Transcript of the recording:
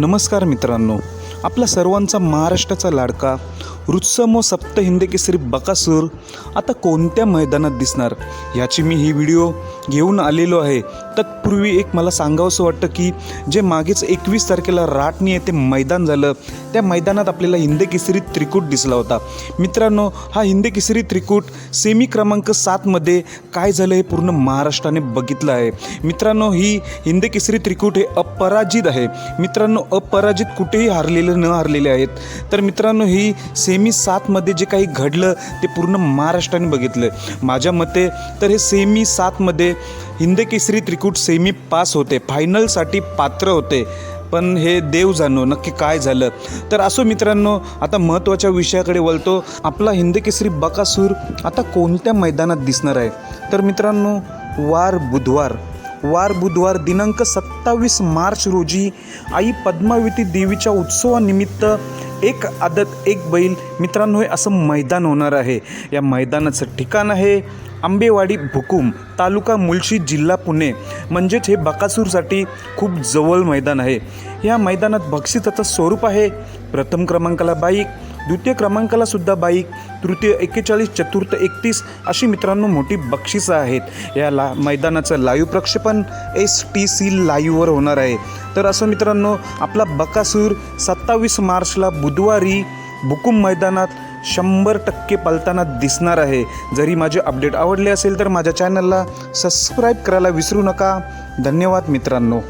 नमस्कार मित्रांनो. आपला सर्वांचा महाराष्ट्राचा लाडका रुत्समो सप्त हिंदकेसरी बकासूर. आता कोणत्या मैदानात दिसणार? याची मी ही व्हिडिओ घेऊन आलेलो आहे. तत्पूर्वी एक मला सांगावंसं वाटतं की जे मागेच एकवीस तारखेला राटणी येथे मैदान झालं त्या मैदानात आपल्याला हिंद केसरी त्रिकूट दिसला होता. मित्रांनो हा हिंदकेसरी त्रिकूट सेमी क्रमांक सातमध्ये काय झालं हे पूर्ण महाराष्ट्राने बघितलं आहे. मित्रांनो ही हिंद केसरी त्रिकूट हे अपराजित आहे. मित्रांनो अपराजित कुठेही हारलेले न हारलेले आहेत. तर मित्रांनो ही सेमी सातमध्ये जे काही घडलं ते पूर्ण महाराष्ट्राने बघितलं. माझ्या मते तर हे सेमी सातमध्ये हिंदकेसरी त्रिकूट सेमी पास होते. फायनलसाठी पात्र होते. पण हे देव जाणो नक्की काय झालं? तर असो मित्रांनो आता महत्त्वाच्या विषयाकडे वळतो. आपला हिंदकेसरी बकासूर आता कोणत्या मैदानात दिसणार आहे? तर मित्रांनो वार बुधवार. वार बुधवार दिनांक सत्तावीस मार्च रोजी आई पद्मावती देवीच्या उत्सवानिमित्त एक आदत एक बैल मित्रांनो हे असं मैदान होणार आहे. या मैदानाचं ठिकाण आहे आंबेवाडी भुकुम तालुका मुलशी जिल्हा पुणे. म्हणजेच हे बकासूरसाठी खूप जवळ मैदान आहे. या मैदानात बक्षिसाचं स्वरूप आहे. प्रथम क्रमांकाला बाईक द्वितीय क्रमांकाला सुद्धा बाईक तृतीय एक्केचाळीस चतुर्थ एकतीस अशी मित्रांनो मोठी बक्षिसं आहेत. या ला मैदानाचं लाईव्ह प्रक्षेपण एस टी सी लाईव्हवर होणार आहे. तर असं मित्रांनो आपला बकासूर सत्तावीस मार्चला बुधवारी बुकुम मैदानात शंभर टक्के पलताना दिसणार आहे. जरी माझे अपडेट आवडले असेल तर माझ्या चॅनलला सबस्क्राईब करायला विसरू नका. धन्यवाद मित्रांनो.